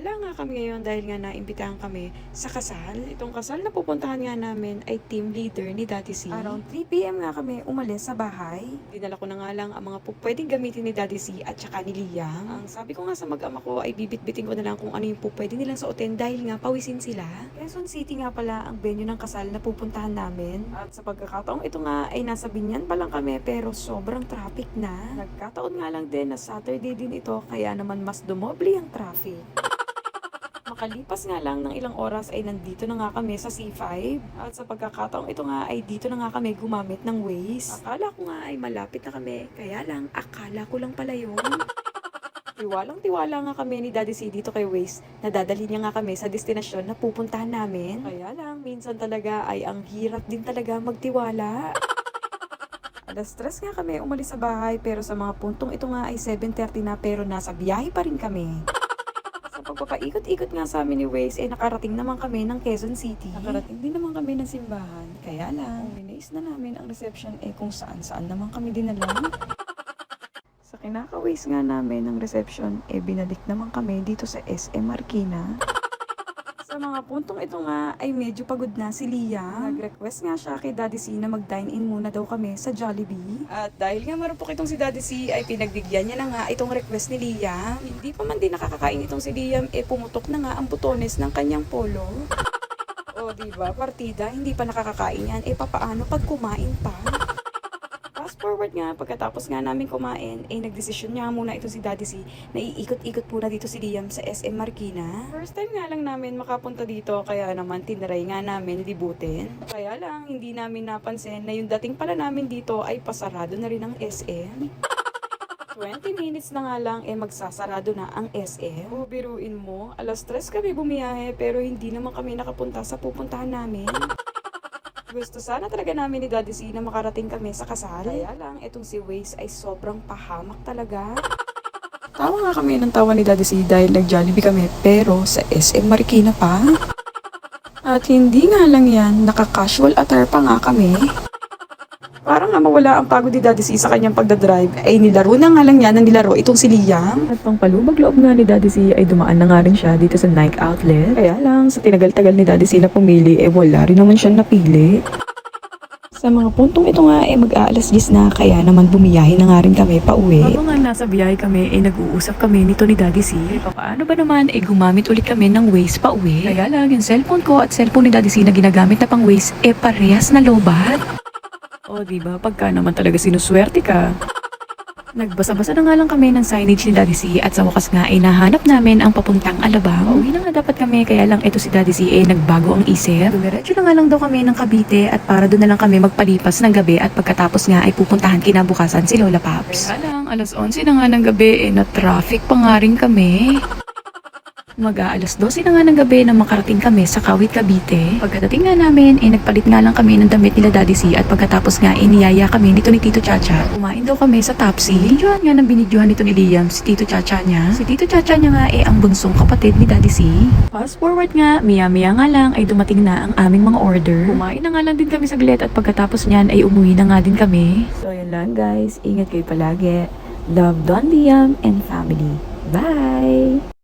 lang dahil nga naimbitahan kami sa kasal. Itong kasal na pupuntahan nga namin ay team leader ni Daddy C. Around 3pm nga kami umalis sa bahay. Dinala ko na nga lang ang mga pwedeng gamitin ni Daddy C at saka ni Liang. Ang sabi ko nga sa mag-ama ko ay bibit-bitin ko na lang kung ano yung pwede nilang suotin dahil nga pawisin sila. Quezon City nga pala ang venue ng kasal na pupuntahan namin. At sa pagkakataong ito nga ay nasa Binyan pa lang kami pero sobrang traffic na. Nagkataon nga lang din na Saturday din ito kaya naman mas dumoble ang traffic. Makalipas nga lang ng ilang oras ay nandito na nga kami sa C5. At sa pagkakataong ito nga ay dito na nga kami gumamit ng Waze. Akala ko nga ay malapit na kami. Kaya lang, akala ko lang pala yun. Tiwalang tiwala nga kami ni Daddy C dito kay Waze na dadali niya nga kami sa destinasyon na pupuntahan namin. Kaya lang, minsan talaga ay ang hirap din talaga magtiwala. Alas stress nga kami umalis sa bahay pero sa mga puntong ito nga ay 7.30 na pero nasa biyahe pa rin kami. Pagpapaikot-ikot nga sa amin ni Waze, eh nakarating naman kami ng Quezon City. Nakarating din naman kami ng simbahan. Kaya lang, minais na namin ang reception eh kung saan-saan naman kami dinala. Sa kinaka-waste nga namin ng reception, eh binalik naman kami dito sa SM Marikina. Sa mga puntong ito nga ay medyo pagod na si Lia. Nag-request nga siya kay Daddy C na mag-dine-in muna daw kami sa Jollibee. At dahil nga marupok itong si Daddy C ay pinagbigyan niya na nga itong request ni Lia. Hindi pa man din nakakakain itong si Liam eh pumutok na nga ang butones ng kanyang polo. O di ba partida, hindi pa nakakakain yan. Eh papaano pag kumain pa? Forward nga, pagkatapos nga namin kumain, eh nagdesisyon nga muna ito si Daddy C na iikot-ikot muna dito si Liam sa SM Marikina. First time nga lang namin makapunta dito, kaya naman tinry nga namin libutin. Kaya lang, hindi namin napansin na yung dating pala namin dito ay pasarado na rin ang SM. 20 minutes na nga lang eh magsasarado na ang SM. O biruin mo, alas 3 kami bumiyahe pero hindi naman kami nakapunta sa pupuntahan namin. Gusto sana talaga namin ni Daddy C na makarating kami sa kasal. Kaya lang, itong si Waze ay sobrang pahamak talaga. Tawa nga kami ng tawa ni Daddy C dahil nag-Jollibee kami pero sa SM Marikina pa. At hindi nga lang yan, naka-casual attire pa nga kami. Parang nga mawala ang pagod ni Daddy C sa kanyang pagdadrive, ay nilaro na nga lang yan na nilaro itong si Liam. At pang palubag loob nga ni Daddy C ay dumaan na nga rin siya dito sa Nike Outlet. Kaya lang, sa tinagal-tagal ni Daddy C na pumili, eh wala rin naman siyang napili. Sa mga puntong ito nga, eh mag-aalas 10 na, kaya naman bumiyahe na nga rin kami pa uwi. Habang nga nasa biyahe kami, eh nag-uusap kami nito ni Daddy C. Eh, paano ba naman, eh gumamit ulit kami ng Waze pa uwi. Kaya lang, yung cellphone ko at cellphone ni Daddy C na ginagamit na pang Waze, eh parehas na lobat. O, di ba? Pagka naman talaga sinuswerte ka. Nagbasa-basa na nga lang kami ng signage ni Daddy C at sa wakas nga ay nahanap namin ang papuntang Alabang. Pauwi na nga dapat kami kaya lang ito si Daddy C eh nagbago ang isip. Dumiretso na nga lang daw kami ng Cavite at para doon na lang kami magpalipas ng gabi at pagkatapos nga ay pupuntahan kinabukasan si Lola Paps. Kaya lang, alas 11 na nga ng gabi eh na traffic pa nga rin kami. Mag-aalas 12 na nga ng gabi na makarating kami sa Kawit, Cavite. Pagkadating nga namin, eh nagpalit nga lang kami ng damit nila Daddy C at pagkatapos nga iniyaya kami nito ni Tito Chacha. Kumain daw kami sa Topsy. Binidyohan nga ng binidyohan nito ni Liam si Tito Chacha niya. Si Tito Chacha niya nga eh ang bunsong kapatid ni Daddy C. Fast forward nga, miya-miya nga lang ay dumating na ang aming mga order. Kumain na nga lang din kami saglit at pagkatapos niyan ay umuwi na nga din kami. So yun lang guys, ingat kayo palagi. Love Don Liam and family. Bye!